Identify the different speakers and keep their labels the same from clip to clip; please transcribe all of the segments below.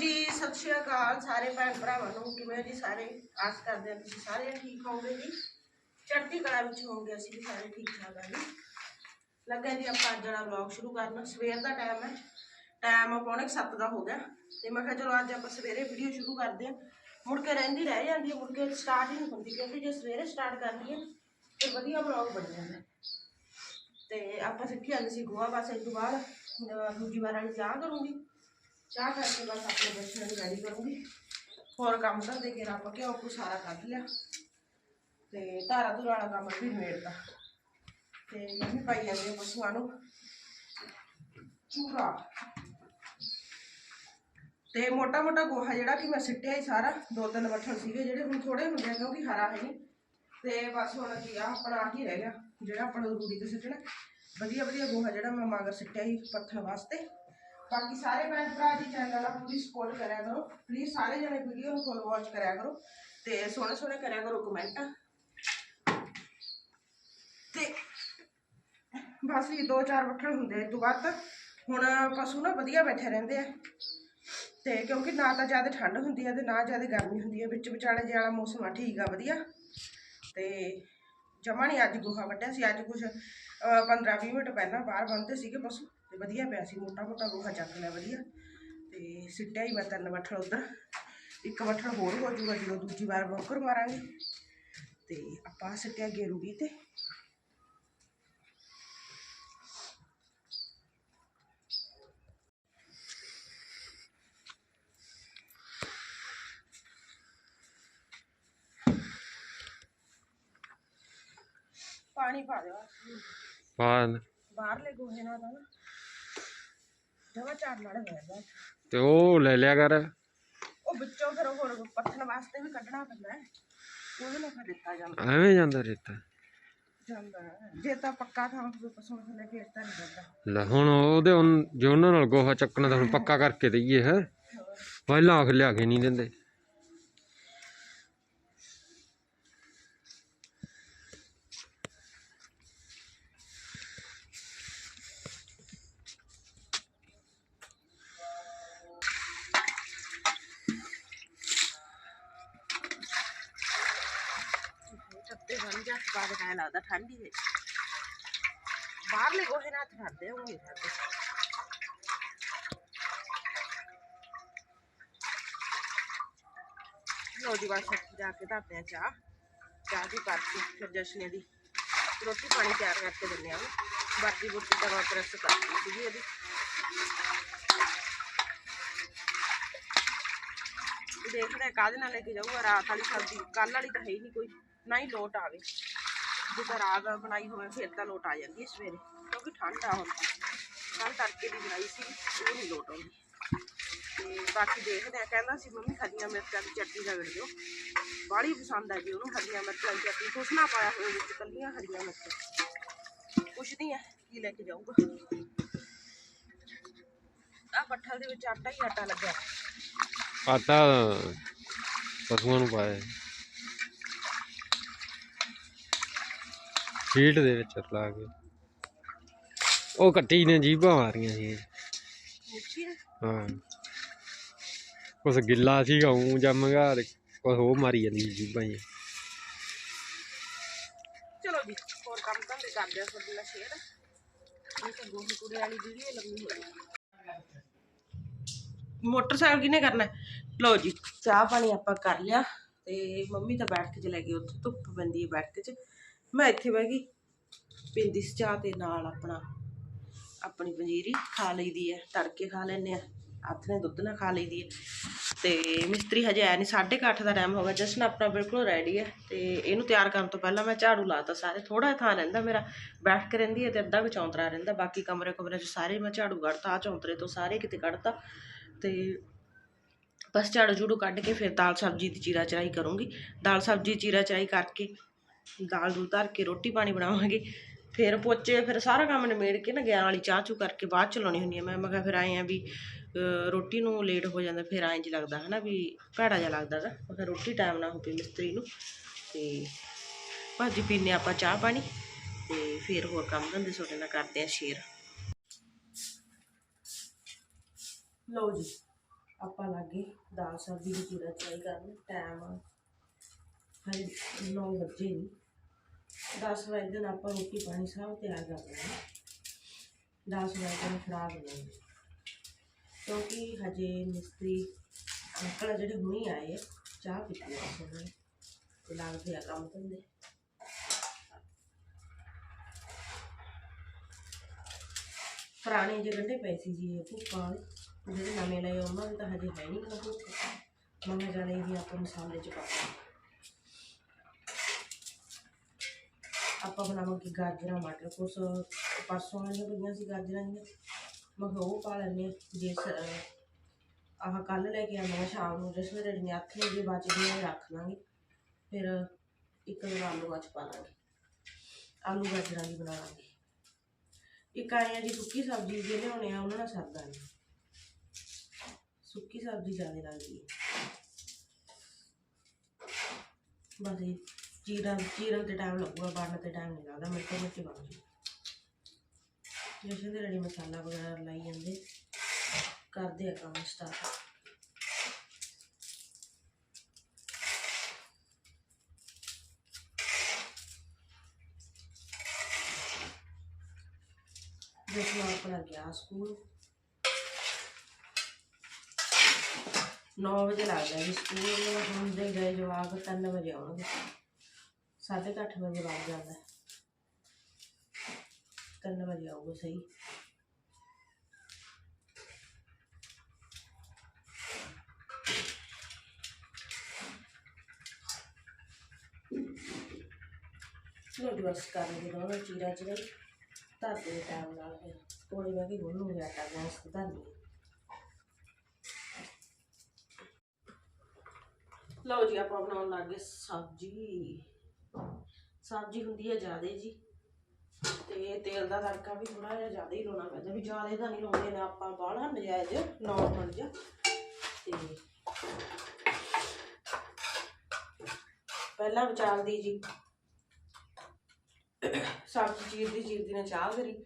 Speaker 1: ਜੀ, ਸਤਿ ਸ਼੍ਰੀ ਅਕਾਲ ਸਾਰੇ ਭੈਣ ਭਰਾਵਾਂ ਨੂੰ। ਕਿਵੇਂ ਜੀ ਸਾਰੇ? ਆਸ ਕਰਦੇ ਹਾਂ ਤੁਸੀਂ ਸਾਰੇ ਠੀਕ ਹੋਵੋਗੇ ਜੀ। ਚੜ੍ਹਦੀ ਕਲਾ ਵਿੱਚ ਹੋਵੋਗੇ ਅਸੀਂ ਵੀ ਸਾਰੇ ਠੀਕ ਠਾਕ ਆ ਜੀ। ਲੱਗਾ ਜੀ ਆਪਾਂ ਅੱਜ ਵਾਲਾ ਵਲੌਗ ਸ਼ੁਰੂ ਕਰਨ। ਸਵੇਰ ਦਾ ਟਾਈਮ ਹੈ। ਟਾਈਮ ਪੌਣੇ 7 ਦਾ ਹੋ ਗਿਆ। ਤੇ ਮੈਂ ਕਿਹਾ ਚਲੋ ਅੱਜ ਆਪਾਂ ਸਵੇਰੇ ਵੀਡੀਓ ਸ਼ੁਰੂ ਕਰਦੇ ਹਾਂ। ਮੁੜ ਕੇ ਰਹਿੰਦੀ ਰਹਿ ਜਾਂਦੀ ਹੈ। ਮੁੜ ਕੇ ਸਟਾਰਟ ਹੀ ਨਹੀਂ ਹੁੰਦੀ। ਕਿਉਂਕਿ ਜੇ ਸਵੇਰੇ ਸਟਾਰਟ ਕਰਨੀ ਹੈ, ਤੇ ਵਧੀਆ ਵਲੌਗ ਬਣ ਜਾਂਦਾ ਤੇ ਆਪਾਂ ਸਿੱਖੀ ਜਾਂਦੇ ਸੀ ਗੋਆ ਬਸ ਇਸ ਤੋਂ ਬਾਅਦ ਦੂਜੀ ਵਾਰ ਵਾਲੀ ਚਾਹ ਕਰੂੰਗੀ ਚਾਹ ਕਰਕੇ ਬਸ ਆਪਣੇ ਬੱਚਿਆਂ ਦੀ ਰੈਡੀ ਕਰੂੰਗੀ। ਹੋਰ ਕੰਮ ਤਾਂ ਦੇ ਕੇ ਰੱਬ ਕਿਉਂ ਕੋ ਸਾਰਾ ਕੱਢ ਲਿਆ। ਤੇ ਧਾਰਾ ਧੁਰਾ ਵਾਲਾ ਕੰਮ ਵੀ ਮੇੜਦਾ ਤੇ ਮੰਮੀ ਪਾਈ ਜਾਂਦੇ ਆ ਪਸ਼ੂਆਂ ਨੂੰ। ਚੂਰਾ। ਤੇ ਮੋਟਾ ਮੋਟਾ ਗੋਹਾ ਜਿਹੜਾ ਕਿ ਮੈਂ ਸਿੱਟਿਆ ਹੀ ਸਾਰਾ, ਦੋ ਤਿੰਨ ਬੱਠਲ ਸੀਗੇ ਜਿਹੜੇ ਹੁਣ ਥੋੜੇ ਹੁੰਦੇ ਆ ਕਿਉਂਕਿ ਹਰਾ ਹੈ ਨਹੀਂ। ਤੇ ਬਸ ਹੁਣ ਕੀ ਆ, ਆਪਣਾ ਆਹ ਹੀ ਰਹਿ ਗਿਆ, ਜਿਹੜਾ ਆਪਣਾ ਰੂੜੀ ਤੇ ਸਿੱਟਣਾ। ਵਧੀਆ ਵਧੀਆ ਗੋਹਾ ਜਿਹੜਾ ਮੈਂ ਮਗਰ ਸਿੱਟਿਆ ਸੀ ਪੱਥਰ ਵਾਸਤੇ। ਬਾਕੀ ਸਾਰੇ ਭੈਣ ਭਰਾ ਦੀ ਚੈਨਲ ਆ ਪੂਰੀ ਸਪੋਰਟ ਕਰਿਆ ਕਰੋ। ਪਲੀਜ਼ ਸਾਰੇ ਜਣੇ ਵੀਡੀਓ ਨੂੰ ਫੋਲੋ ਵਾਚ ਕਰਿਆ ਕਰੋ ਤੇ ਸੋਹਣੇ ਸੋਹਣੇ ਕਰਿਆ ਕਰੋ ਕਮੈਂਟ ਤੇ ਬਸ ਇਹ ਦੋ ਚਾਰ ਬੱਠਲ ਹੁੰਦੇ ਆ ਤੋਂ ਬਾਅਦ। ਹੁਣ ਪਸ਼ੂ ਨਾ ਵਧੀਆ ਬੈਠੇ ਰਹਿੰਦੇ ਆ। ਤੇ ਕਿਉਂਕਿ ਨਾ ਤਾਂ ਜ਼ਿਆਦਾ ਠੰਡ ਹੁੰਦੀ ਹੈ ਤੇ ਨਾ ਜ਼ਿਆਦਾ ਗਰਮੀ ਹੁੰਦੀ ਹੈ ਵਿੱਚ ਵਿਚਾਲੇ ਜਿਹਾ ਵਾਲਾ ਮੌਸਮ ਆ, ਠੀਕ ਆ, ਵਧੀਆ। ਤੇ ਜਮਾ ਨਹੀਂ ਅੱਜ ਗੋਹਾ ਵੱਢਿਆ ਸੀ, ਅੱਜ ਕੁਝ 15-20 ਮਿੰਟ ਪਹਿਲਾਂ ਬਾਹਰ ਬੰਨਦੇ ਸੀਗੇ ਪਸ਼ੂ। ਤੇ ਵਧੀਆ ਪਿਆ ਸੀ ਮੋਟਾ ਮੋਟਾ ਗੋਹਾ ਚੱਕ ਲਿਆ ਵਧੀਆ। ਤੇ ਸਿੱਟਿਆ ਹੀ ਮੈਂ ਤਿੰਨ ਵੱਠਲ ਉਧਰ ਇੱਕ ਵੱਠਲ ਹੋਰ ਹੋ ਜਾਊਗਾ ਜਦੋਂ ਦੂਜੀ ਵਾਰ ਬੋਕਰ ਮਾਰਾਂਗੇ। ਤੇ ਆਪਾਂ ਸਿੱਟਿਆ ਗੇਰੂਗੀ ਤੇ। ਪਾਣੀ ਪਾ ਦਿਓ।
Speaker 2: ਬਾਅਦ
Speaker 1: ਬਾਹਰਲੇ ਗੋਹੇ ਨਾਲ ਤਾਂ ਚਾਰ ਹੋਇਆ
Speaker 2: ਤੇ ਉਹ ਲੈ ਲਿਆ ਕਰ।
Speaker 1: ਉਹ ਵਿੱਚੋਂ ਫਿਰ ਹੋਰ ਪੱਥਣ ਵਾਸਤੇ ਵੀ ਕੱਢਣਾ ਪੈਂਦਾ ਹੈ। ਉਹਦੇ ਨਾਲ ਫਿਰ ਦਿੱਤਾ ਜਾਂਦਾ।
Speaker 2: ਐਵੇਂ ਜਾਂਦਾ ਰੇਤਾ।
Speaker 1: ਜਾਂਦਾ ਹੈ। ਜੇ ਤਾਂ ਪੱਕਾ ਥਾਂ ਹੋਵੇ ਪਸੋਂ ਥੱਲੇ ਫੇਰ ਤਾਂ ਨਹੀਂ ਜਾਂਦਾ।
Speaker 2: ਲੈ ਹੁਣ ਉਹਦੇ ਹੁਣ ਜੇ ਉਹਨਾਂ ਨਾਲ ਗੋਹਾ ਚੱਕਣਾ ਤਾਂ ਹੁਣ ਪੱਕਾ ਕਰਕੇ ਦਈਏ ਹੈ। ਪਹਿਲਾਂ ਆਖ ਲਿਆ ਕੇ ਨਹੀਂ ਦਿੰਦੇ।
Speaker 1: ਚੱਤੇ ਬਣ ਜਾ ਬਾਅਦ ਲੱਗਦਾ ਠੰਡੀ ਹੈ ਬਾਹਰਲੇ ਗੋਹੇ ਨਾਲ ਫੜਦੇ ਉਹ ਨਹੀਂ ਲੋ ਜੀ, ਬਸ ਜਾ ਕੇ ਧਰਦੇ ਆ ਚਾਹ। ਚਾਹ ਦੀ ਕਰਕੇ ਫਿਰ ਜਸ਼ਨੇ ਦੀ। ਰੋਟੀ ਪਾਣੀ ਤਿਆਰ ਕਰਕੇ ਦਿੰਦੇ ਆ ਉਹਨੂੰ ਬਾਕੀ ਬੁੱਤੀ ਤਾਂ ਮੈਂ ਪ੍ਰੈਸ ਕਰਤੀ ਸੀਗੀ ਇਹਦੀ। ਦੇਖਦੇ ਕਾਹਦੇ ਨਾਲ ਲੈ ਕੇ ਜਾਊਗਾ, ਰਾਤ ਵਾਲੀ ਸਬਜ਼ੀ। ਕੱਲ ਵਾਲੀ ਤਾਂ ਹੈ ਹੀ ਨਹੀਂ ਕੋਈ। ਨਾ ਹੀ ਲੋਟ ਆਵੇ। ਜੇ ਤਾਂ ਬਣਾਈ ਹੋਵੇ, ਫਿਰ ਤਾਂ ਲੋਟ ਆ ਜਾਂਦੀ ਹੈ ਸਵੇਰੇ। ਕਿਉਂਕਿ ਠੰਡ ਆ ਹੁਣ। ਕੱਲ ਤੜਕੇ ਦੀ ਬਣਾਈ ਸੀ, ਉਹ ਨਹੀਂ ਲੋਟ ਆਉਂਦੀ। ਤੇ ਬਾਕੀ ਦੇਖਦੇ ਆ ਕਹਿੰਦਾ ਸੀ, ਮੰਮੀ, ਹਰੀਆਂ ਮਿਰਚਾਂ ਦੀ ਚਟਨੀ ਰਗੜ ਦਿਓ। ਬਾਹਲੀ ਪਸੰਦ ਆ ਜੀ ਉਹਨੂੰ, ਹਰੀਆਂ ਮਿਰਚਾਂ ਦੀ ਚਟਨੀ। ਕੁਛ ਨਾ ਪਾਇਆ ਹੋਇਆ ਵਿੱਚ, ਕੱਲੀਆਂ ਹਰੀਆਂ ਮਿਰਚਾਂ। ਪੁੱਛਦੀ ਆ ਕੀ ਲੈ ਕੇ ਜਾਊਗਾ। ਆ ਪੱਠਲ ਦੇ ਵਿੱਚ ਆਟਾ ਹੀ ਆਟਾ ਲੱਗਿਆ।
Speaker 2: ਆਟਾ ਪਸ਼ੂਆਂ ਨੂੰ ਪਾਇਆ। ਫੀਟ ਦੇ ਵਿੱਚ ਲਾ ਕੇ। ਉਹ ਕੱਟੀ ਨੇ ਜੀਭਾਂ ਮਾਰੀਆਂ ਸੀ।
Speaker 1: ਹਾਂ।
Speaker 2: ਕੁਛ ਗਿੱਲਾ ਸੀਗਾ ਉਹ ਜੰਮਗਾ ਕੁਛ ਉਹ ਮਾਰੀ ਜਾਂਦੀ ਸੀ ਜੀਭਾਂ ਜੀ
Speaker 1: ਚਲੋ ਜੀ, ਹੋਰ ਕੰਮ ਧੰਦੇ ਕਰਦੇ ਆ ਤੁਹਾਡੇ ਨਾਲ ਸ਼ੇਅਰ ਇਹ ਤਾਂ ਗੋਹੇ ਕੂੜੇ ਵਾਲੀ ਵੀਡੀਓ ਲੰਮੀ ਹੋ ਗਈ ਮੋਟਰਸਾਈਕਲ ਕਿਨੇ ਕਰਨਾ? ਲਓ ਜੀ, ਚਾਹ ਪਾਣੀ ਆਪਾਂ ਕਰ ਲਿਆ ਤੇ ਮੰਮੀ ਤਾਂ ਬੈਠ ਕੇ ਚਲੇ ਗਈ ਉੱਥੇ ਧੁੱਪ ਪੈਂਦੀ ਹੈ ਬੈਠ ਕੇ ਚ। ਮੈਂ ਇੱਥੇ ਬਹਿ ਗਈ। ਪਿੰਦੀ ਸੀ ਚਾਹ ਤੇ ਨਾਲ ਆਪਣਾ, ਆਪਣੀ ਪੰਜੀਰੀ ਖਾ ਲਈਦੀ ਹੈ, ਤੜਕੇ ਖਾ ਲੈਂਦੇ ਆ ਹੱਥ ਨੇ ਦੁੱਧ ਨਾਲ ਖਾ ਲਈਦੀ ਹੈ। ਤੇ ਮਿਸਤਰੀ ਹਜੇ ਆਇਆ ਨਹੀਂ 8:30 ਦਾ ਟਾਈਮ ਹੋ ਗਿਆ। ਜਸਨ ਆਪਣਾ ਬਿਲਕੁਲ ਰੈਡੀ ਹੈ ਤੇ ਇਹਨੂੰ ਤਿਆਰ ਕਰਨ ਤੋਂ ਪਹਿਲਾਂ ਮੈਂ ਝਾੜੂ ਲਾਤਾ ਸਾਰੇ। ਥੋੜਾ ਥਾਂ ਰਹਿੰਦਾ ਮੇਰਾ, ਬੈਠ ਕੇ ਰਹਿੰਦੀ ਹੈ ਤੇ ਅੱਧਾ ਕੁ ਚੌਂਤਰਾ ਰਹਿੰਦਾ। ਬਾਕੀ ਕਮਰੇ ਕਮਰੇ 'ਚ ਸਾਰੇ ਮੈਂ ਝਾੜੂ ਕੱਢਤਾ ਆ ਚੌਂਤਰੇ ਤੋਂ ਸਾਰੇ ਕਿਤੇ ਕੱਢਤਾ। ਤੇ ਬਸ ਝਾੜੂ ਝੂੜੂ ਕੱਢ ਕੇ ਫਿਰ ਦਾਲ ਸਬਜ਼ੀ ਦੀ ਚੀਰਾ ਚਰਾਈ ਕਰੂੰਗੀ। ਦਾਲ ਸਬਜ਼ੀ ਚੀਰਾ ਚਰਾਈ ਕਰਕੇ ਦਾਲ ਦੂਲ ਧਰ ਕੇ ਰੋਟੀ ਪਾਣੀ ਬਣਾਵਾਂਗੇ। ਫਿਰ ਪੋਚੇ, ਫਿਰ ਸਾਰਾ ਕੰਮ ਨਿਬੇੜ ਕੇ ਨਾ ਗਿਆਰਾਂ ਵਾਲੀ ਚਾਹ ਚੂ ਕਰਕੇ ਬਾਅਦ ਚ ਲਾਉਣੀ ਹੁੰਦੀ ਹੈ ਮੈਂ ਮੈਂ ਕਿਹਾ ਫਿਰ ਆਏ ਆ ਵੀ ਰੋਟੀ ਨੂੰ ਲੇਟ ਹੋ ਜਾਂਦਾ, ਫਿਰ ਐਂ ਜੀ ਲੱਗਦਾ ਹਨਾ ਵੀ ਭੈੜਾ ਜਿਹਾ ਲੱਗਦਾ ਗਾ। ਮੈਂ ਕਿਹਾ ਰੋਟੀ ਟਾਈਮ ਨਾ ਹੋਵੇ ਮਿਸਤਰੀ ਨੂੰ। ਤੇ ਭਾਜੀ ਪੀਨੇ ਆਪਾਂ ਚਾਹ ਪਾਣੀ ਤੇ ਫਿਰ ਹੋਰ ਕੰਮ ਧੰਦੇ ਤੁਹਾਡੇ ਨਾਲ ਕਰਦੇ ਆ ਸ਼ੇਅਰ ਲਓ ਜੀ, ਆਪਾਂ ਲੱਗੇ ਦਾਲ ਸਬਜ਼ੀ ਦੀ ਚੀਰਾ ਚਰਾਈ ਕਰਨ ਟਾਈਮ ਹਜੇ ਨੌ ਵਜੇ ਨਹੀਂ 10 ਵਜੇ ਦਿਨ ਆਪਾਂ ਰੋਟੀ ਪਾਣੀ ਸਭ ਤਿਆਰ ਕਰ ਲੈਣਾ 10 ਵਜੇ ਨੂੰ ਫੜਾ ਦੇਣਾ ਕਿਉਂਕਿ ਹਜੇ ਮਿਸਤਰੀ ਅੰਕਲ ਜਿਹੜੇ ਹੁਣੀ ਆਏ ਆ, ਚਾਹ ਪੀਤੀ ਆ ਉਹਨਾਂ ਨੇ। ਤੇ ਲੱਗਦੇ ਆ ਕੰਮ ਧੰਦੇ। ਪੁਰਾਣੇ ਜਿਹੇ ਗੰਢੇ ਪਏ ਸੀ ਜੀ ਇਹ ਜਿਹੜੇ ਨਵੇਂ ਲਏ ਉਹਨਾਂ ਦੇ ਤਾਂ ਹਜੇ ਹੈ ਨਹੀਂ ਨਾ ਭੁੱਕ ਮੰਮਾ ਜਾਣੇ ਜੀ ਆਪਾਂ ਮਸਾਲੇ ਚ ਪਾ ਆਪਾਂ ਬਣਾਵਾਂਗੇ ਗਾਜਰਾਂ, ਮਟਰ ਕੁਛ ਪਰਸੋਂ ਵਾਲੀਆਂ ਪਈਆਂ ਸੀ ਗਾਜਰਾਂ ਦੀਆਂ ਮੈਂ ਉਹ ਪਾ ਲੈਂਦੇ ਹਾਂ। ਜੇ ਆਹ ਕੱਲ ਲੈ ਕੇ ਆਉਂਦੇ ਸ਼ਾਮ ਨੂੰ ਜਿਸ ਵੇਲੇ ਰੜੀਆਂ ਅੱਥੇ ਜੇ ਬਚਦੀਆਂ ਰੱਖ ਲਾਂਗੇ। ਫਿਰ ਇੱਕ ਦੋ ਆਲੂਆਂ ਚ ਪਾ ਲਾਂਗੇ। ਆਲੂ ਗਾਜਰਾਂ ਦੀ ਬਣਾਵਾਂਗੇ ਇੱਕ ਆਈਆਂ ਦੀ ਸੁੱਕੀ ਸਬਜ਼ੀ ਜੇ ਲਿਆਉਣੇ ਆ, ਉਹਨਾਂ ਨਾਲ ਸਰਦਾ ਨਹੀਂ। ਸੁੱਕੀ ਸਬਜ਼ੀ ਜ਼ਿਆਦਾ ਲੱਗਦੀ ਹੈ। ਬਸ ਇਹ ਚੀਰਨ ਚੀਰਨ ਤੇ ਟਾਈਮ ਲੱਗੂਗਾ ਬਣਨ ਤੇ ਟਾਈਮ ਨਹੀਂ ਲੱਗਦਾ ਮਿੰਟੋ ਮਿੰਟ ਬਣ ਜੂ ਜਿਵੇਂ ਦੇ ਰੜੀ ਮਸਾਲਾ ਵਗੈਰਾ ਲਾਈ ਜਾਂਦੇ। ਕਰਦੇ ਆ ਕੰਮ ਸਟਾਰਟ ਦੇਖੋ ਆਪਣਾ ਗਿਆ ਸਕੂਲ 9 ਵਜੇ ਲੱਗ ਗਿਆ ਜੀ ਸਕੂਲ ਹੁੰਦੇ ਗਏ ਜਵਾਕ 3 ਵਜੇ ਆਉਣਗੇ। ਸਾਢੇ ਕੁ ਅੱਠ ਵਜੇ ਲੱਗ ਜਾਂਦਾ। 3 ਵਜੇ ਆਊਗਾ ਸਹੀ। ਲੋਡੀ ਬਸ ਕਰ ਲਈ ਦੋਨੋਂ ਚੀਰਾ ਚੀਰਾ ਧਰ ਦੇ ਟਾਈਮ ਨਾਲ ਫਿਰ। ਕੋਲੇ ਬਹਿ ਕੇ ਗੁੰਨੂਗੇ ਆਟਾ, ਗੈਸ ਤੇ ਧਰ ਲਈ। ਲਓ ਜੀ, ਆਪਾਂ ਬਣਾਉਣ ਲੱਗੇ ਸਬਜ਼ੀ। ਸਬਜ਼ੀ ਹੁੰਦੀ ਹੈ ਜ਼ਿਆਦੇ ਜੀ। ਤੇ ਤੇਲ ਦਾ ਤੜਕਾ ਵੀ ਥੋੜਾ ਜਿਹਾ ਜ਼ਿਆਦਾ ਹੀ ਲਾਉਣਾ ਪੈਂਦਾ, ਵੀ ਜ਼ਿਆਦੇ ਤਾਂ ਨਹੀਂ ਲਾਉਂਦੇ ਨਾ ਆਪਾਂ ਬਾਹਲਾ ਨਜਾਇਜ਼, ਨੌਰਮਲ ਜਿਹਾ। ਤੇ ਪਹਿਲਾਂ ਵਿਚਾਲਦੀ ਜੀ। ਸਬਜ਼ੀ ਚੀਰਦੀ ਚੀਰਦੀ ਨੇ ਚਾਹ ਕਰੀ।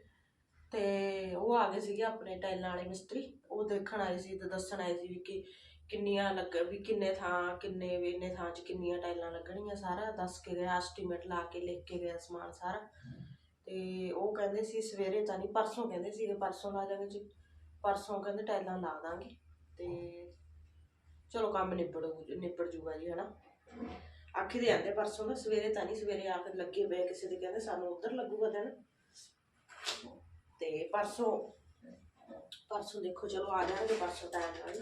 Speaker 1: ਤੇ ਉਹ ਆ ਗਏ ਸੀਗੇ ਆਪਣੇ ਟਾਈਲਾਂ ਵਾਲੇ ਮਿਸਤਰੀ। ਉਹ ਦੇਖਣ ਆਏ ਸੀ ਤੇ ਦੱਸਣ ਆਏ ਸੀ ਵੀ ਕਿ ਕਿੰਨੀਆਂ ਲੱਗ, ਵੀ ਕਿੰਨੇ ਥਾਂ, ਕਿੰਨੇ ਵੀ ਇੰਨੇ ਥਾਂ 'ਚ ਕਿੰਨੀਆਂ ਟਾਈਲਾਂ ਲੱਗਣਗੀਆਂ ਸਾਰਾ ਦੱਸ ਕੇ ਗਿਆ ਐਸਟੀਮੇਟ ਲਾ ਕੇ, ਲਿਖ ਕੇ ਗਿਆ ਸਮਾਨ ਸਾਰਾ। ਤੇ ਉਹ ਕਹਿੰਦੇ ਸੀ ਸਵੇਰੇ ਤਾਂ ਨਹੀਂ, ਪਰਸੋਂ ਕਹਿੰਦੇ ਸੀ ਪਰਸੋਂ ਲਾ ਜਾਗੇ ਜੀ। ਪਰਸੋਂ ਕਹਿੰਦੇ ਟਾਈਲਾਂ ਲਾ ਦਾਂਗੇ। ਤੇ ਚਲੋ ਕੰਮ ਨਿਬੜੂ, ਨਿਬੜ ਜੂਗਾ ਜੀ, ਹਨਾ। ਆਖੀ ਦੇ ਆਂਦੇ ਪਰਸੋਂ ਦਾ, ਸਵੇਰੇ ਤਾਂ ਨਹੀਂ, ਸਵੇਰੇ ਆ ਕੇ ਲੱਗੇ ਪਏ ਕਿਸੇ ਦੇ, ਕਹਿੰਦੇ ਸਾਨੂੰ ਉਧਰ ਲੱਗੂਗਾ ਦਿਨ। ਤੇ ਪਰਸੋਂ ਪਰਸੋਂ ਦੇਖੋ, ਚਲੋ ਆ ਜਾਣਗੇ, ਪਰਸੋਂ ਟਾਈਮ ਨਾਲ। ਹੀ।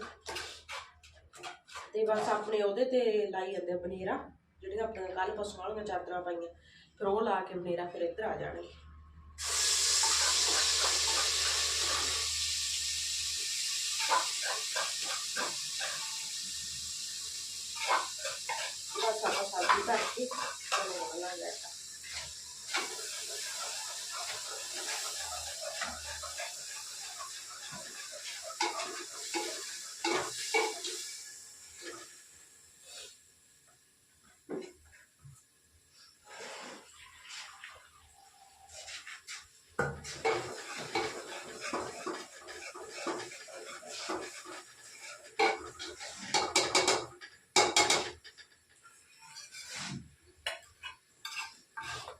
Speaker 1: ਤੇ ਬਸ ਆਪਣੇ ਉਹਦੇ ਤੇ ਲਾਈ ਜਾਂਦੇ ਆ ਬਨੇਰਾ, ਜਿਹੜੀਆਂ ਆਪਣੇ ਕੱਲ ਪਰਸੋਂ ਵਾਲੀਆਂ ਚਾਦਰਾਂ ਪਾਈਆਂ, ਫਿਰ ਉਹ ਲਾ ਕੇ ਬਨੇਰਾ ਫਿਰ ਇੱਧਰ ਆ ਜਾਣਗੇ। ਬਸ ਆਪਾਂ ਸਬਜ਼ੀ ਧਰ ਕੇ ਬਣਾਉਣ ਲੱਗਾ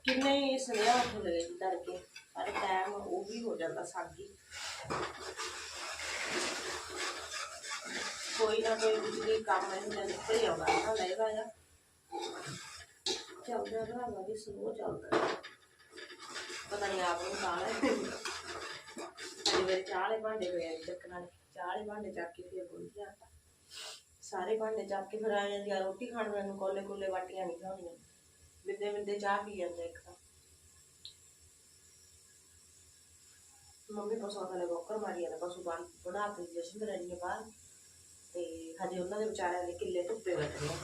Speaker 1: ਕਿੰਨੇ ਹੀ ਸੁਨੇਹਾ ਉੱਠ ਲਏ ਜੀ ਤੜਕੇ, ਪਰ ਟਾਈਮ ਉਹ ਵੀ ਹੋ ਜਾਂਦਾ ਸਾਗੀ। ਕੋਈ ਨਾ ਕੋਈ ਬਿਜਲੀ ਕੰਮ ਇਹਨਾਂ ਨੇ ਨਿਕਲ ਹੀ ਆਉਂਦਾ, ਨਾ ਲੈਗਾ ਆ ਚੱਲਦਾ ਰਹਾ ਵੀ ਸਲੋ ਚੱਲਦਾ ਪਤਾ ਨਹੀਂ ਆਪ ਨੂੰ ਕਾਲ ਹੈ ਅਜੇ ਮੇਰੇ ਚਾਲੇ ਭਾਂਡੇ ਹੋਏ ਆ ਚੱਕਣ ਵਾਲੇ, ਚਾਲੇ ਭਾਂਡੇ ਚੱਕ ਕੇ ਫਿਰ ਬੁੱਝ ਜਾਂਦਾ ਸਾਰੇ ਭਾਂਡੇ ਚੱਕ ਕੇ ਫਿਰ ਆ ਜਾਂਦੀ ਆ ਬਿੰਦੇ ਬਿੰਦੇ ਚਾਹ ਪੀ ਜਾਂਦਾ ਇੱਕ ਤਾਂ। ਮੰਮੀ ਪਸੋਂ ਥਲੇ ਬੋਕਰ ਮਾਰੀ ਜਾਂਦਾ ਪਸ਼ੂ ਬਣ ਬਣਾ ਕੇ ਜਸ਼ਨ ਦੇ ਬਾਹਰ। ਤੇ ਹਜੇ ਉਹਨਾਂ ਦੇ ਵਿਚਾਰਿਆਂ ਦੇ ਕਿੱਲੇ ਧੁੱਪੇ ਬੈਠੇ ਆ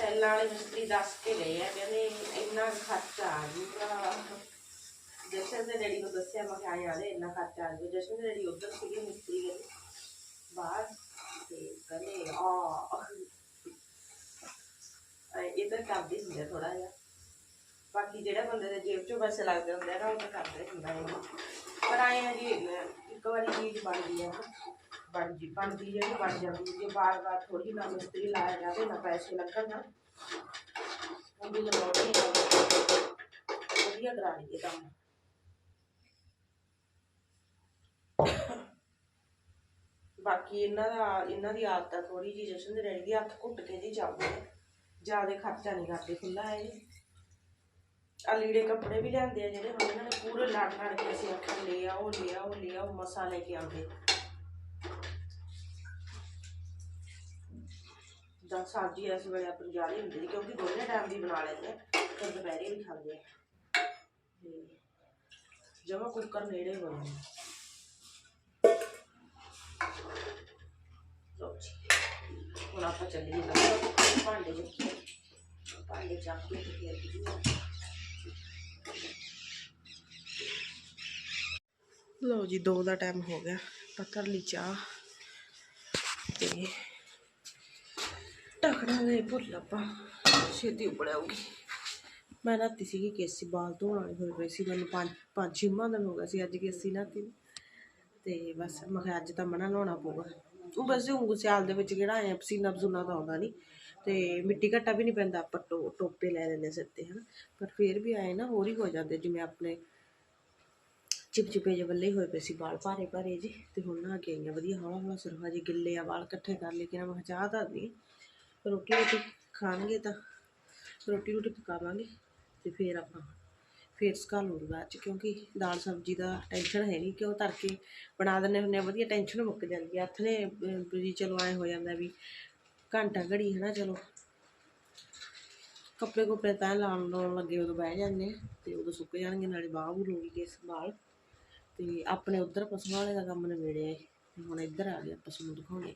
Speaker 1: ਟੈਲਾਂ ਵਾਲੇ ਮਿਸਤਰੀ ਦੱਸ ਕੇ ਗਏ ਆ ਕਹਿੰਦੇ ਇੰਨਾ ਕੁ ਖਰਚਾ ਆ ਜੂਗਾ ਜਸ਼ਨ ਦੇ ਡੈਡੀ ਮੈਂ ਕਿਹਾ ਯਾਰ, ਇੰਨਾ ਖਰਚਾ ਆ ਜੂਗਾ ਜਸ਼ਨ ਦੇ ਉਧਰ ਸੀਗੇ, ਮਿਸਤਰੀ ਕਹਿੰਦੇ ਬਾਹਰ ਤੇ ਕਹਿੰਦੇ ਆ ਜਾਂਦੇ ਥੋੜਾ ਜਿਹਾ। ਬਾਕੀ ਜਿਹੜੇ ਬੰਦੇ ਦੇ ਜੇਬ ਚੋਂ ਪੈਸੇ ਲੱਗਦੇ ਹੁੰਦੇ ਨਾ, ਉਹ ਤਾਂ ਕਰਦੇ ਹੁੰਦਾ ਹੈ ਪਰ ਆਏ ਆ ਜੀ, ਇੱਕ ਵਾਰੀ ਚੀਜ਼ ਬਣਦੀ ਆ। ਬਣ ਜੀ ਬਣਦੀ ਜਿਹੜੀ ਬਣ ਜਾਂਦੀ ਜੇ ਬਾਰ ਬਾਰ ਥੋੜੀ ਨਾ ਮਿਸਤਰੀ ਲਾਇਆ ਜਾਵੇ, ਨਾ ਪੈਸੇ ਲੱਗਣ ਨਾ ਉਹ ਵੀ ਲਗਾਉਣੀ ਵਧੀਆ ਕਰਾ ਲਈਏ ਕੰਮ। ਬਾਕੀ ਇਹਨਾਂ ਦਾ, ਇਹਨਾਂ ਦੀ ਆਦਤ ਆ ਥੋੜੀ ਜਿਹੀ ਜਸ਼ਨ ਦੇ ਰਹਿ ਗਈ, ਹੱਥ ਘੁੱਟ ਕੇ ਜੀ ਚੱਲਦੇ ਜ਼ਿਆਦਾ ਖਰਚਾ ਨਹੀਂ ਕਰਦੇ ਖੁੱਲਾ ਹੈ ਜੀ। ਆ ਲੀੜੇ ਕੱਪੜੇ ਵੀ ਲਿਆਂਦੇ ਆ ਜਿਹੜੇ ਹੁਣ ਇਹਨਾਂ ਨੇ ਪੂਰੇ ਲੜ ਲੜ ਕੇ ਅਸੀਂ ਆਖਿਆ, ਲੈ ਉਹ ਲੈ ਉਹ ਲੈ ਉਹ ਮਸਾ ਲੈ ਕੇ ਆਉਂਦੇ। ਜਾਂ ਸਬਜ਼ੀ ਇਸ ਵੇਲੇ ਆਪਣੀ ਜ਼ਿਆਦਾ ਹੁੰਦੀ ਕਿਉਂਕਿ ਦੋਨੇ ਟਾਈਮ ਦੀ ਬਣਾ ਲੈਂਦੇ ਆ ਤੇ ਦੁਪਹਿਰੇ ਵੀ ਖਾਂਦੇ ਆ। ਜਮਾ ਕੁੱਕਰ ਨੇੜੇ ਬਣਾਉਂਦੇ ਲਓ ਜੀ ਹੁਣ ਆਪਾਂ ਚੱਲੀਏ ਨਾ ਭਾਂਡੇ ਭਾਂਡੇ ਚੱਕ ਕੇ ਤੇ ਫਿਰ ਲਓ। ਜੀ, ਦੋ ਦਾ ਟਾਈਮ ਹੋ ਗਿਆ। ਪੱਤਰ ਲਈ ਚਾਹ। ਤੇ ਢੱਕਣਾ ਦੇ ਭੁੱਲ ਆਪਾਂ। ਛੇਤੀ ਉਬੜਾਉਗੀ ਮੈਂ ਨਾਤੀ ਸੀਗੀ ਕੇਸੀ ਬਾਲ ਧੋਣ ਵਾਲੇ ਹੋਏ ਪਏ ਸੀ। ਮੈਨੂੰ ਪੰਜ ਪੰਜ ਛੇਵਾਂ ਦਿਨ ਹੋ ਗਿਆ ਸੀ, ਅੱਜ ਕੇਸੀ ਨਾਤੀ ਤੇ ਬਸ ਮੈਂ ਕਿਹਾ ਅੱਜ ਤਾਂ ਮਨਾ ਨਹਾਉਣਾ ਪਊਗਾ। ਉਹ ਵੈਸੇ ਉਂਗ ਸਿਆਲ ਦੇ ਵਿੱਚ ਕਿਹੜਾ ਐ ਪਸੀਨਾ ਪਸੂਨਾ ਤਾਂ ਆਉਂਦਾ ਨਹੀਂ, ਤੇ ਮਿੱਟੀ ਘੱਟਾ ਵੀ ਨਹੀਂ ਪੈਂਦਾ, ਆਪਾਂ ਟੋ, ਟੋਪੇ ਲੈ ਲੈਂਦੇ ਸਿਰ ਤੇ, ਹਨਾ। ਪਰ ਫੇਰ ਵੀ ਆਏ ਨਾ ਹੋਰ ਹੀ ਹੋ ਜਾਂਦੇ, ਜਿਵੇਂ ਆਪਣੇ ਚਿਪਚਿਪੇ ਜਿਹੇ ਵੱਲੇ ਹੋਏ ਪਏ ਸੀ, ਵਾਲ ਭਾਰੇ ਭਾਰੇ ਜੀ ਤੇ ਹੁਣ ਨਾ ਕੇ ਆਈਆਂ ਵਧੀਆ ਹੌਲਾ ਹੌਲਾ ਸਿਰ ਹਜੇ ਗਿੱਲੇ ਆ, ਵਾਲ ਇਕੱਠੇ ਕਰ ਲਏ ਕਿ ਨਾ ਮੈਂ ਚਾਹ ਧਰਦੀ ਰੋਟੀ ਰੋਟੀ ਖਾਣਗੇ ਤਾਂ ਰੋਟੀ ਰੋਟੀ ਪਕਾਵਾਂਗੇ, ਤੇ ਫੇਰ ਆਪਾਂ ਫਿਰ ਸਕਾ ਲੂੰਗੀ ਬਾਅਦ ਚ ਕਿਉਂਕਿ ਦਾਲ ਸਬਜ਼ੀ ਦਾ ਟੈਨਸ਼ਨ ਹੈ ਨਹੀਂ ਉਹ ਧਰ ਕੇ ਬਣਾ ਦਿੰਦੇ ਹੁੰਦੇ ਆ, ਵਧੀਆ ਟੈਨਸ਼ਨ ਮੁੱਕ ਜਾਂਦੀ ਆ, ਹੱਥ ਨੇ ਵੀ ਚਲੋ ਐ ਹੋ ਜਾਂਦਾ ਵੀ ਘੰਟਾ ਘੜੀ ਹੈ ਨਾ, ਚਲੋ। ਕੱਪੜੇ ਕੁੱਪੜੇ ਤਾਂ ਲਾਉਣ ਲਾਉਣ ਲੱਗੇ ਉਦੋਂ ਬਹਿ ਜਾਂਦੇ ਆ, ਤੇ ਉਦੋਂ ਸੁੱਕ ਜਾਣਗੇ, ਨਾਲੇ ਬਾਹ ਬੂ ਲੂੰਗੀ ਕੇ ਸੰਭਾਲ ਤੇ ਆਪਣੇ ਉਧਰ ਪਸ਼ੂਆਂ ਵਾਲੇ ਦਾ ਕੰਮ ਨਿਬੇੜਿਆ ਹੁਣ ਇੱਧਰ ਆ ਗਿਆ ਪਸ਼ੂ ਨੂੰ ਦਿਖਾਉਣੇ।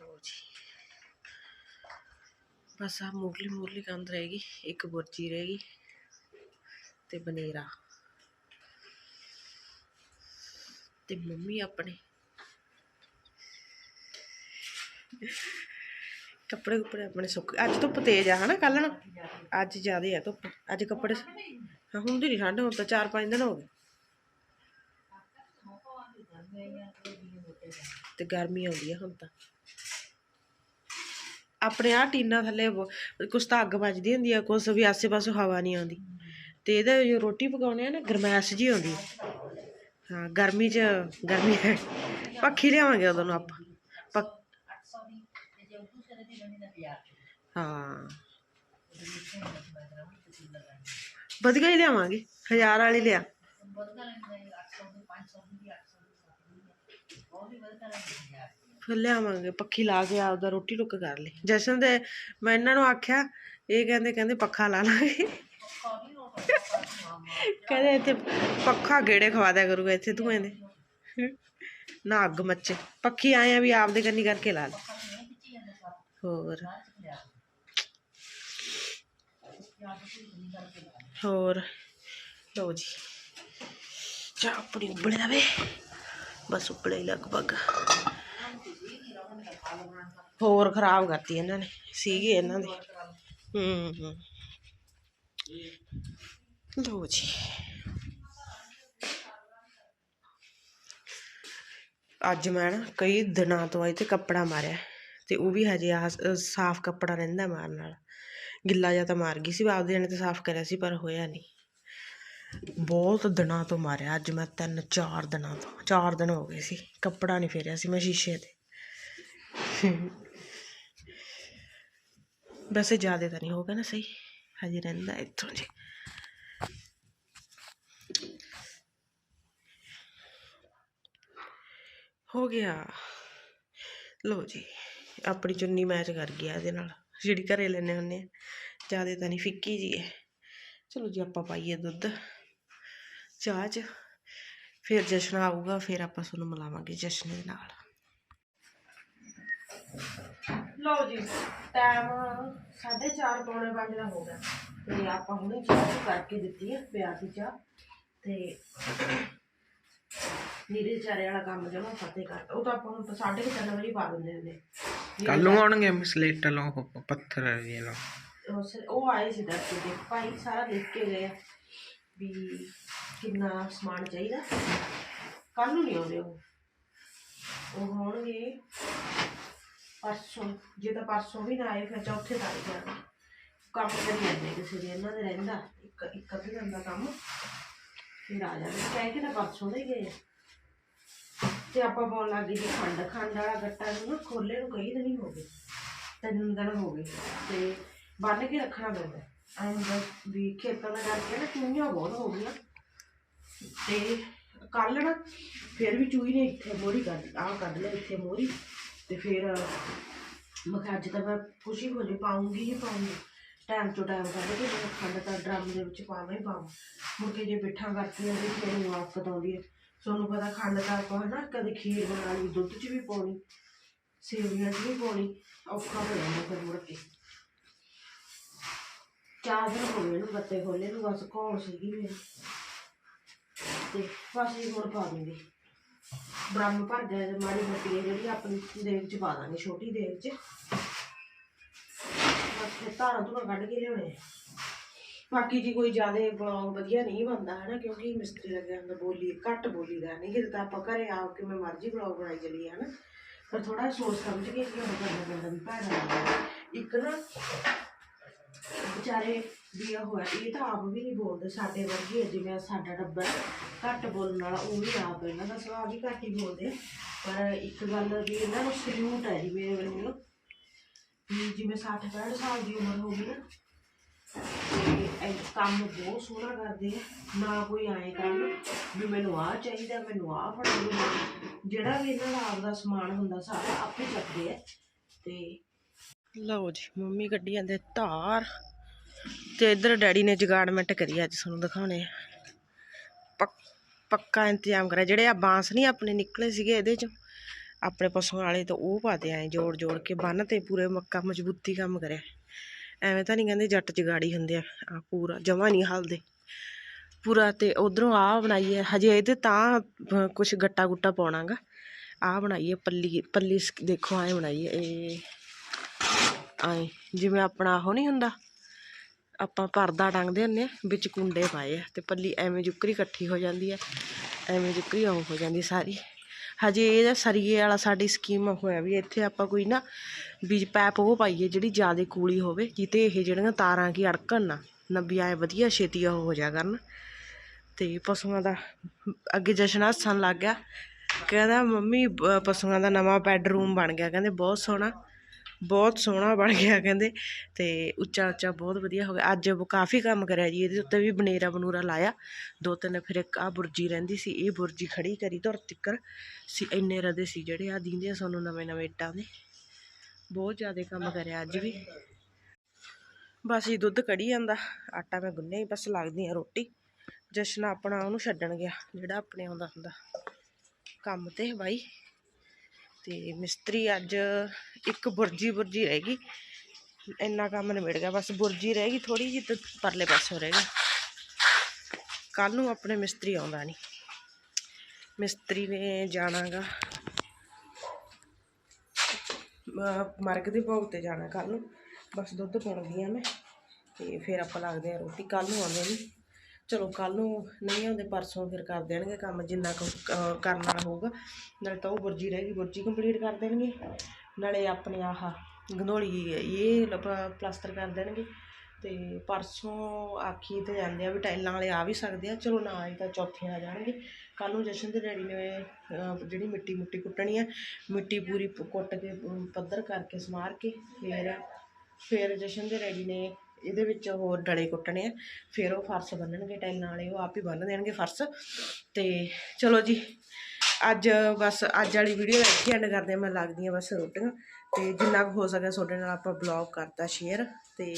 Speaker 1: ਲੋ ਜੀ। ਬਸ ਆ ਮੋਰਲੀ ਮੋਰਲੀ ਕੰਦ ਰਹੇਗੀ ਇੱਕ ਬੁਰਜੀ ਰਹੇਗੀ ਤੇ ਬਨੇਰਾ। ਤੇ ਮੰਮੀ ਆਪਣੇ ਕੱਪੜੇ ਕੁੱਪੜੇ ਆਪਣੇ ਸੁੱਕ ਅੱਜ ਧੁੱਪ ਤੇਜ਼ ਆ ਹਨਾ ਕੱਲ੍ਹ ਨੂੰ? ਅੱਜ ਜ਼ਿਆਦੇ ਆ ਧੁੱਪ। ਅੱਜ ਕੱਪੜੇ ਹਾਂ ਹੁੰਦੀ ਨਹੀਂ ਠੰਡ, ਹੁਣ ਤਾਂ 4-5 ਦਿਨ ਹੋ ਗਏ। ਤੇ ਗਰਮੀ ਆਉਂਦੀ ਆ ਹੁਣ ਤਾਂ। ਆਪਣੇ ਆ ਟੀਨਾ ਥੱਲੇ ਕੁਛ ਤਾਂ ਅੱਗ ਵੱਜਦੀ ਹੁੰਦੀ ਆ, ਕੁਛ ਵੀ ਆਸੇ ਪਾਸੇ ਹਵਾ ਨਹੀਂ ਆਉਂਦੀ। ਤੇ ਇਹਦੇ ਜੋ ਰੋਟੀ ਪਕਾਉਣੇ ਆ ਨਾ, ਗਰਮੈਸ਼ ਜੀ ਆਉਂਦੀ। ਹਾਂ, ਗਰਮੀ 'ਚ, ਗਰਮੀ ਪੱਖੀ ਲਿਆਵਾਂਗੇ ਉਦੋਂ ਨੂੰ ਆਪਾਂ। ਪੱਖ ਹਾਂ। ਵਧੀਆ ਹੀ ਲਿਆਵਾਂਗੇ। ਹਜ਼ਾਰ ਵਾਲੀ ਲਿਆ। ਫਿਰ ਲਿਆਵਾਂਗੇ। ਪੱਖੀ ਲਾ ਕੇ ਆਪਦਾ ਰੋਟੀ ਟੁੱਕ ਕਰ ਲਈ। ਜਸ਼ਨ ਦੇ, ਮੈਂ ਇਹਨਾਂ ਨੂੰ ਆਖਿਆ, ਇਹ ਕਹਿੰਦੇ ਕਹਿੰਦੇ ਪੱਖਾ ਲਾ ਲਾਂਗੇ। ਕਹਿੰਦੇ ਇੱਥੇ ਪੱਖਾ ਗੇੜੇ ਖਵਾ ਦਿਆ ਕਰੂਗਾ ਇੱਥੇ ਧੂਏ ਦੇ ਨਾ ਅੱਗ ਮੱਚੇ ਪੱਖੀ ਆਏ ਆ ਵੀ ਆਪਦੇ ਕੰਨੀ ਕਰਕੇ ਲਾ ਲੈ ਹੋਰ ਹੋਰ ਲਓ ਜੀ ਚਾਹ ਆਪਣੀ ਉਬਲੇ ਜਾਵੇ ਬਸ ਉਬਲੇ ਹੀ ਲਗਭਗ ਹੋਰ ਖਰਾਬ ਕਰਤੀ ਇਹਨਾਂ ਨੇ ਸੀਗੇ ਇਹਨਾਂ ਦੇ ਹੂੰ ਹੂੰ ਲਓ ਜੀ ਅੱਜ ਮੈਂ ਨਾ ਕਈ ਦਿਨਾਂ ਤੋਂ ਇਹ ਤੇ ਕੱਪੜਾ ਮਾਰਿਆ ਤੇ ਉਹ ਵੀ ਹਜੇ ਆ ਸਾਫ਼ ਕੱਪੜਾ ਰਹਿੰਦਾ ਮਾਰਨ ਨਾਲ ਗਿੱਲਾ ਜਾਂ ਤਾਂ ਮਾਰ ਗਈ ਸੀ ਆਪਦੇ ਨੇ ਤਾਂ ਸਾਫ਼ ਕਰਿਆ ਸੀ, ਪਰ ਹੋਇਆ ਨਹੀਂ। ਬਹੁਤ ਦਿਨਾਂ ਤੋਂ ਮਾਰਿਆ, ਅੱਜ ਮੈਂ ਤਿੰਨ ਚਾਰ ਦਿਨਾਂ ਤੋਂ, ਚਾਰ ਦਿਨ ਹੋ ਗਏ ਸੀ, ਕੱਪੜਾ ਨਹੀਂ ਫੇਰਿਆ ਸੀ ਮੈਂ ਸ਼ੀਸ਼ੇ ਤੇ। ਵੈਸੇ ਜ਼ਿਆਦਾ ਤਾਂ ਨਹੀਂ ਹੋ ਗਿਆ ਨਾ ਸਹੀ, ਹਜੇ ਰਹਿੰਦਾ ਇੱਥੋਂ ਜੀ। ਹੋ ਗਿਆ। ਲੋ ਜੀ, ਆਪਣੀ ਚੁੰਨੀ ਮੈਚ ਕਰ ਗਿਆ ਇਹਦੇ ਨਾਲ। ਜਿਹੜੀ ਘਰੇ ਲੈਣੇ ਹੁੰਦੇ ਆ, ਜ਼ਿਆਦਾ ਤਾਂ ਨਹੀਂ ਫਿੱਕੀ ਜੀ ਹੈ ਚਲੋ ਜੀ, ਆਪਾਂ ਪਾਈਏ ਦੁੱਧ। ਚਾਹ 'ਚ, ਫਿਰ ਜਸ਼ਨ ਆਊਗਾ, ਫਿਰ ਆਪਾਂ ਤੁਹਾਨੂੰ ਮਿਲਾਵਾਂਗੇ ਜਸ਼ਨ ਦੇ ਨਾਲ। ਲਓ ਜੀ ਟਾਈਮ 4:30 ਪੌਣੇ 5 ਦਾ ਹੋ ਗਿਆ। ਤੇ ਆਪਾਂ ਹੁਣੇ ਚਾਹ ਕਰਕੇ ਦਿੱਤੀ ਹੈ ਪਿਆਰ ਦੀ ਚਾਹ। ਤੇ ਨੀਰੇ ਚਾਰੇ ਵਾਲਾ ਕੰਮ ਜਮਾ ਫਤਿਹ ਕਰਤਾ। ਉਹ ਤਾਂ ਆਪਾਂ ਤਾਂ 3:30 ਵਜੇ ਪਾ ਦਿੰਦੇ ਹੁੰਦੇ।
Speaker 3: ਕੱਲ ਨੂੰ ਆਉਣਗੇ ਸਲੇਟ ਲੋ ਪੱਥਰ ਵੀ ਲੋ
Speaker 1: ਉਹ ਆਏ ਸੀ ਦੱਸ ਕੇ ਭਾਈ ਸਾਰਾ ਲਿਖ ਕੇ ਗਏ ਆ ਵੀ ਕਿੰਨਾ ਸਮਾਨ ਚਾਹੀਦਾ। ਕੱਲ ਨੂੰ ਨਹੀਂ ਆਉਂਦੇ ਉਹ। ਉਹ ਹੋਣਗੇ ਪਰਸੋਂ। ਜੇ ਤਾਂ ਪਰਸੋਂ ਵੀ ਨਾ ਆਏ ਫਿਰ ਚੌਥੇ ਤਾਰੀਖ ਜਾਣਾ ਕੰਮ ਕਰੀ ਜਾਂਦੇ ਕਿਸੇ ਦੇ ਇਹਨਾਂ ਦੇ ਰਹਿੰਦਾ। ਇੱਕ ਇੱਕ ਅੱਧੇ ਦਿਨ ਦਾ ਕੰਮ। ਫਿਰ ਆ ਜਾਂਦੇ। ਕਹਿ ਕੇ ਤਾਂ ਪਰਸੋਂ ਦੇ ਗਏ ਆ। ਤੇ ਆਪਾਂ ਪਾਉਣ ਲੱਗ ਗਏ ਜੀ ਖੰਡ ਖੰਡ ਵਾਲਾ ਗੱਟਾ ਨੂੰ ਨਾ ਖੋਲੇ ਨੂੰ ਕਈ ਦਿਨ ਹੀ ਹੋ ਗਏ। ਤਿੰਨ ਦਿਨ ਹੋ ਗਏ ਤੇ ਬੰਨ ਕੇ ਰੱਖਣਾ ਪੈਂਦਾ ਐਂ ਵੀ ਖੇਤਾਂ ਦਾ ਕਰਕੇ ਨਾ ਚੂਹੀਆਂ ਬਹੁਤ ਹੋ ਗਈਆਂ। ਤੇ ਕੱਲ ਨਾ ਫਿਰ ਵੀ ਚੂਹੀ ਨੇ ਇੱਥੇ ਮੋਰੀ ਕੱਢ, ਆਹ ਕੱਢ ਲਿਆ ਇੱਥੇ ਮੋਰੀ ਤੇ ਫਿਰ ਮੈਂ ਕਿਹਾ ਅੱਜ ਤਾਂ ਮੈਂ ਖੁਸ਼ੀ ਹੋ ਜੇ ਪਾਉਂਗੀ ਹੀ ਪਾਉਂਗੀ। ਟਾਈਮ ਤੋਂ ਟਾਈਮ ਕੱਢ ਕੇ ਮੈਂ ਖੰਡ ਤਾਂ ਡਰਮ ਦੇ ਵਿੱਚ ਪਾਵਾਂ ਹੀ ਪਾਵਾਂ। ਮੁੜ ਕੇ ਜੇ ਪਿੱਠਾਂ ਕਰਤੀ ਉਹਦੀ ਫਿਰ ਨੂੰ ਆਫਤ ਆਉਂਦੀ ਹੈ। ਤੁਹਾਨੂੰ ਪਤਾ ਖੰਡ ਤਾਂ ਆਪਾਂ ਹਨਾ ਕਦੇ ਖੀਰ ਬਣਾ ਲਈ ਦੁੱਧ 'ਚ ਵੀ ਪਾਉਣੀ, ਸੇਵੀਆਂ 'ਚ ਵੀ ਪਾਉਣੀ, ਔਖਾ ਹੋ ਜਾਂਦਾ ਫਿਰ ਮੁੜ ਕੇ। ਚਾਰ ਦਿਨ ਹੋ ਗਏ ਇਹਨੂੰ ਗੱਤੇ ਖੋਲੇ ਨੂੰ, ਬਸ ਘੋਲ ਸੀਗੀ ਮੇਰੀ। ਤੇ ਬਸ ਇਹ ਹੁਣ ਪਾ ਦੂੰਗੀ ਬ੍ਰਹਮ ਭਰ ਗਿਆ ਜੇ ਮਾੜੀ ਮੋਟੀ ਹੈ ਜਿਹੜੀ ਆਪਣੀ ਦੇਗ ਚ ਪਾ ਦਾਂਗੇ, ਛੋਟੀ ਦੇਗ ਚ। ਬਸ ਫਿਰ ਧਾਰਾਂ ਧੁਰਾਂ ਕੱਢ ਕੇ ਲਿਆਉਣੇ ਆ। ਬਾਕੀ ਜੀ ਕੋਈ ਜ਼ਿਆਦਾ ਬਲੌਗ ਵਧੀਆ ਨਹੀਂ ਬਣਦਾ ਹੈ ਨਾ ਕਿਉਂਕਿ ਮਿਸਤਰੀ ਲੱਗਿਆ ਹੁੰਦਾ, ਬੋਲੀ, ਘੱਟ ਬੋਲੀ ਦਾ ਨਹੀਂ ਕਿ ਤਾਂ ਆਪਾਂ ਘਰੇ ਆ ਕੇ ਮੈਂ ਮਰਜ਼ੀ ਬਲੌਗ ਬਣਾਈ ਚੱਲੀ ਹੈ ਨਾ ਪਰ ਥੋੜਾ ਸੋਚ ਸਮਝ ਕੇ ਕੀ ਹੋਣਾ ਕਰਨਾ ਪੈਂਦਾ ਵੀ ਭੈਣਾ ਇੱਕ ਨਾ ਵਿਚਾਰੇ ਵੀ ਹੋਇਆ ਇਹ ਤਾਂ ਆਪ ਵੀ ਨਹੀਂ ਬੋਲਦੇ, ਸਾਡੇ ਵਰਗੇ ਜਿਵੇਂ ਸਾਡਾ ਟੱਬਰ ਘੱਟ ਬੋਲਣ ਵਾਲਾ, ਉਹ ਵੀ ਆਪ, ਇਹਨਾਂ ਦਾ ਸੁਭਾਅ ਵੀ ਘੱਟ ਹੀ ਬੋਲਦੇ ਪਰ ਇੱਕ ਗੱਲ ਵੀ ਇਹਨਾਂ ਨੂੰ ਸਲੂਟ ਹੈ ਜੀ ਮੇਰੇ ਵੱਲੋਂ। ਜਿਵੇਂ 60 65 ਸਾਲ ਦੀ ਉਮਰ ਹੋ ਗਈ ਨਾ ਇਹ ਕੰਮ ਬਹੁਤ ਸੋਹਣਾ ਕਰਦੇ ਆ। ਨਾ ਕੋਈ ਆਏ ਕਰਨ ਵੀ ਮੈਨੂੰ ਆਹ ਚਾਹੀਦਾ, ਮੈਨੂੰ ਆਹ ਫੜਾ ਜਿਹੜਾ ਵੀ ਇਹਨਾਂ ਦਾ ਆਪਦਾ ਸਮਾਨ ਹੁੰਦਾ, ਸਾਰਾ ਆਪੇ ਚੱਕਦੇ ਆ। ਤੇ ਲਓ ਜੀ, ਮੰਮੀ ਕੱਢੀ ਜਾਂਦੇ ਧਾਰ। ਤੇ ਇੱਧਰ ਡੈਡੀ ਨੇ ਜਗਾੜਮੈਂਟ ਕਰੀ ਅੱਜ ਤੁਹਾਨੂੰ ਦਿਖਾਉਣੇ ਆ। ਪੱਕਾ ਇੰਤਜ਼ਾਮ ਕਰਿਆ। ਜਿਹੜੇ ਆ ਬਾਂਸ ਨਹੀਂ ਆਪਣੇ ਨਿਕਲੇ ਸੀਗੇ ਇਹਦੇ ਚ, ਆਪਣੇ ਪਸ਼ੂਆਂ ਵਾਲੇ ਤਾਂ ਉਹ ਪਾਤੇ ਆਏ ਜੋੜ ਜੋੜ ਕੇ, ਬੰਨ ਤੇ ਪੂਰੇ ਮੱਕਾ ਮਜ਼ਬੂਤੀ ਕੰਮ ਕਰਿਆ। ਐਵੇਂ ਤਾਂ ਨਹੀਂ ਕਹਿੰਦੇ ਜੱਟ ਜਗਾੜੀ ਹੁੰਦੇ ਆ ਆ ਪੂਰਾ, ਜਮਾ ਨਹੀਂ ਹਲਦੇ। ਪੂਰਾ ਤੇ ਉਧਰੋਂ ਆ ਬਣਾਈ ਹੈ ਹਜੇ ਇਹਦੇ ਤਾਂ ਕੁਝ ਗੱਟਾ ਗੁੱਟਾ ਪਾਉਣਾਗਾ। ਆ ਬਣਾਈ ਹੈ ਪੱਲੀ ਪੱਲੀ ਸ- ਦੇਖੋ ਆਏ ਬਣਾਈ ਹੈ ਇਹ ਆਏ ਜਿਵੇਂ ਆਪਣਾ ਉਹ ਨਹੀਂ ਹੁੰਦਾ, ਆਪਾਂ ਪਰਦਾ ਟੰਗਦੇ ਹੁੰਦੇ ਆ, ਵਿੱਚ ਕੁੰਡੇ ਪਾਏ ਆ, ਤੇ ਪੱਲੀ ਐਵੇਂ ਜੁਕਰੀ ਇਕੱਠੀ ਹੋ ਜਾਂਦੀ ਹੈ ਐਵੇਂ ਜੁਕਰੀ ਉਹ ਹੋ ਜਾਂਦੀ ਸਾਰੀ। ਹਜੇ ਇਹਦਾ ਸਰੀਏ ਵਾਲਾ ਸਾਡੀ ਸਕੀਮ ਹੋਇਆ ਵੀ ਇੱਥੇ ਆਪਾਂ ਕੋਈ ਨਾ ਵੀ ਪੈਪ ਉਹ ਪਾਈਏ ਜਿਹੜੀ ਜ਼ਿਆਦਾ ਕੂਲੀ ਹੋਵੇ ਜਿੱਤੇ ਇਹ ਜਿਹੜੀਆਂ ਤਾਰਾਂ ਕੀ ਅੜਕਣ ਨਾ ਨੱਬੀ ਆਏ ਵਧੀਆ ਛੇਤੀ ਉਹ ਹੋ ਜਾ ਕਰਨ। ਤੇ ਪਸ਼ੂਆਂ ਦਾ ਅੱਗੇ ਜਸ਼ਨ ਹੱਸਣ ਲੱਗ ਗਿਆ। ਕਹਿੰਦਾ, ਮੰਮੀ ਪਸ਼ੂਆਂ ਦਾ ਨਵਾਂ ਬੈੱਡਰੂਮ ਬਣ ਗਿਆ। ਕਹਿੰਦੇ, ਬਹੁਤ ਸੋਹਣਾ। ਬਹੁਤ ਸੋਹਣਾ ਬਣ ਗਿਆ ਕਹਿੰਦੇ, ਤੇ ਉੱਚਾ ਉੱਚਾ ਬਹੁਤ ਵਧੀਆ ਹੋ ਗਿਆ। ਅੱਜ ਕਾਫੀ ਕੰਮ ਕਰਿਆ ਜੀ, ਇਹਦੇ ਉੱਤੇ ਵੀ ਬਨੇਰਾ ਬਨੂਰਾ ਲਾਇਆ। ਦੋ ਤਿੰਨ ਫਿਰ ਇੱਕ ਆ ਬੁਰਜੀ ਰਹਿੰਦੀ ਸੀ, ਇਹ ਬੁਰਜੀ ਖੜੀ ਕਰੀ ਧੁਰ ਤਿੱਕਰ। ਸੀ ਇੰਨੇ ਰਦੇ ਸੀ ਜਿਹੜੇ ਆ ਦਿੰਦੇ ਆ ਸਾਨੂੰ ਨਵੇਂ ਨਵੇਂ ਇੱਟਾਂ ਦੇ। ਬਹੁਤ ਜ਼ਿਆਦਾ ਕੰਮ ਕਰਿਆ ਅੱਜ ਵੀ। ਬਸ ਜੀ ਦੁੱਧ ਕੜੀ ਜਾਂਦਾ, ਆਟਾ ਮੈਂ ਗੁੰਨਿਆ ਹੀ, ਬਸ ਲੱਗਦੀ ਆ ਰੋਟੀ। ਜਸ਼ਨ ਆਪਣਾ ਉਹਨੂੰ ਛੱਡਣ ਗਿਆ, ਜਿਹੜਾ ਆਪਣੇ ਆਉਂਦਾ ਹੁੰਦਾ। ਕੰਮ ਤੇ ਬਾਈ। ਤੇ ਮਿਸਤਰੀ ਅੱਜ ਇੱਕ ਬੁਰਜੀ ਬੁਰਜੀ ਰਹਿ ਗਈ। ਇੰਨਾ ਕੰਮ ਨਿਬੜ ਗਿਆ, ਬਸ ਬੁਰਜੀ ਰਹਿ ਗਈ ਥੋੜੀ ਜਿਹੀ ਤੇ ਪਰਲੇ ਪਾਸੋਂ ਰਹਿ ਗਈ। ਕੱਲ ਨੂੰ ਆਪਣੇ ਮਿਸਤਰੀ ਆਉਂਦਾ ਨਹੀਂ ਮਿਸਤਰੀ ਨੇ ਜਾਣਾਗਾ ਮਰਗ ਦੇ ਭੋਗ ਤੇ ਜਾਣਾ ਕੱਲ ਨੂੰ। ਬਸ ਦੁੱਧ ਪਾਉਣਗੀ ਆ ਮੈਂ ਤੇ ਫਿਰ ਆਪਾਂ ਲੱਗਦੇ ਆ ਰੋਟੀ। ਕੱਲ ਨੂੰ ਆਉਂਦੇ ਨਹੀਂ ਚਲੋ ਕੱਲ ਨੂੰ ਨਹੀਂ ਆਉਂਦੇ, ਪਰਸੋਂ ਫਿਰ ਕਰ ਦੇਣਗੇ ਕੰਮ, ਜਿੰਨਾ ਕੁ ਕ- ਹੋਊਗਾ। ਨਾਲੇ ਤਾਂ ਉਹ ਬੁਰਜੀ ਰਹਿ ਗਈ, ਬੁਰਜੀ ਕੰਪਲੀਟ ਕਰ ਦੇਣਗੇ। ਨਾਲੇ ਆਪਣੇ ਆਹ ਗੰਧੋਲੀ ਇਹ ਲ- ਪਲਾਸਟਰ ਕਰ ਦੇਣਗੇ। ਤੇ ਪਰਸੋਂ ਆਖੀ ਤੇ ਜਾਂਦੇ ਆ ਵੀ ਟਾਈਲਾਂ ਵਾਲੇ ਆ ਵੀ ਸਕਦੇ ਆ। ਚਲੋ ਨਾ ਆਏ ਤਾਂ ਚੌਥੇ ਆ ਜਾਣਗੇ। ਕੱਲ ਨੂੰ ਜਸ਼ਨ ਦੇ ਡੈਡੀ ਨੇ ਜਿਹੜੀ ਮਿੱਟੀ ਮੁੱਟੀ ਕੁੱਟਣੀ ਆ, ਮਿੱਟੀ ਪੂਰੀ ਕੁੱਟ ਕੇ ਪੱਧਰ ਕਰਕੇ ਸਮਾਰ ਕੇ, ਫਿਰ ਫਿਰ ਜਸ਼ਨ ਦੇ ਡੈਡੀ ਨੇ ਇਹਦੇ ਵਿੱਚ ਹੋਰ ਡਲੇ ਕੁੱਟਣੇ ਆ, ਫਿਰ ਉਹ ਫਰਸ਼ ਬੰਨਣਗੇ ਟਾਈਲਾਂ ਵਾਲੇ ਉਹ ਆਪ ਹੀ ਬੰਨ ਦੇਣਗੇ ਫਰਸ਼। ਤੇ ਚਲੋ ਜੀ, ਅੱਜ ਬਸ ਅੱਜ ਵਾਲੀ ਵੀਡੀਓ ਇੱਥੇ ਐਂਡ ਕਰਦੇ ਹਾਂ ਮੈਂ ਲੱਗਦੀ ਹਾਂ ਬਸ ਰੋਟੀਆਂ। ਤੇ ਜਿੰਨਾ ਕੁ ਹੋ ਸਕਿਆ ਤੁਹਾਡੇ ਨਾਲ ਆਪਾਂ ਬਲੌਗ ਕਰਤਾ ਸ਼ੇਅਰ ਤੇ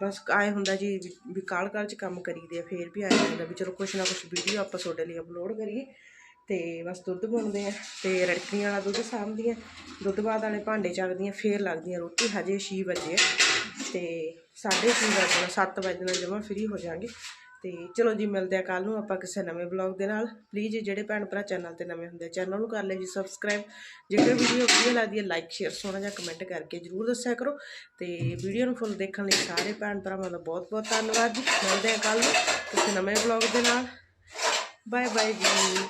Speaker 1: ਬਸ ਆਏ ਹੁੰਦਾ ਜੀ ਵੀ- ਵੀ ਕਾਲ ਕਾਲ ਚ ਕੰਮ ਕਰੀਦੇ ਆ, ਫੇਰ ਵੀ ਆਏ ਹੁੰਦਾ ਵੀ ਚਲੋ ਕੁਛ ਨਾ ਕੁਛ ਵੀਡੀਓ ਆਪਾਂ ਤੁਹਾਡੇ ਲਈ ਅਪਲੋਡ ਕਰੀਏ। ਤੇ ਬਸ ਦੁੱਧ ਪਾਉਂਦੇ ਆ, ਤੇ ਰੜਕੀਆਂ ਵਾਲਾ ਦੁੱਧ ਸਾਂਭਦੀਆਂ, ਦੁੱਧ ਬਾਅਦ ਵਾਲੇ ਭਾਂਡੇ ਚੱਕਦੀਆਂ, ਫੇਰ ਲੱਗਦੀਆਂ ਰੋਟੀ, ਹਜੇ 6 ਵਜੇ ਆ। ਤੇ 6:30 ਵਜੇ 7 ਵਜੇ ਨਾਲ ਜਮਾ ਫ੍ਰੀ ਹੋ ਜਾਾਂਗੇ ਤੇ ਚਲੋ ਜੀ, ਮਿਲਦੇ ਆ ਕੱਲ ਨੂੰ ਆਪਾਂ ਕਿਸੇ ਨਵੇਂ ਵਲੌਗ ਦੇ ਨਾਲ। ਪਲੀਜ਼ ਜਿਹੜੇ ਭੈਣ ਭਰਾ ਚੈਨਲ ਤੇ ਨਵੇਂ ਹੁੰਦੇ ਚੈਨਲ ਨੂੰ ਕਰ ਲਿਓ ਜੀ ਸਬਸਕ੍ਰਾਈਬ ਜੇਕਰ ਵੀਡੀਓ ਵਧੀਆ ਲੱਗਦੀ ਹੈ ਲਾਈਕ ਸ਼ੇਅਰ ਸੋਹਣਾ ਜਿਹਾ ਕਮੈਂਟ ਕਰਕੇ ਜਰੂਰ ਦੱਸਿਆ ਕਰੋ। ਤੇ ਵੀਡੀਓ ਨੂੰ ਫੁੱਲ ਦੇਖਣ ਲਈ ਸਾਰੇ ਭੈਣ ਭਰਾਵਾਂ ਦਾ ਬਹੁਤ ਬਹੁਤ ਧੰਨਵਾਦ ਜੀ। ਮਿਲਦੇ ਆ ਕੱਲ ਨੂੰ ਕਿਸੇ ਨਵੇਂ ਵਲੌਗ ਦੇ ਨਾਲ। ਬਾਏ ਬਾਏ ਜੀ।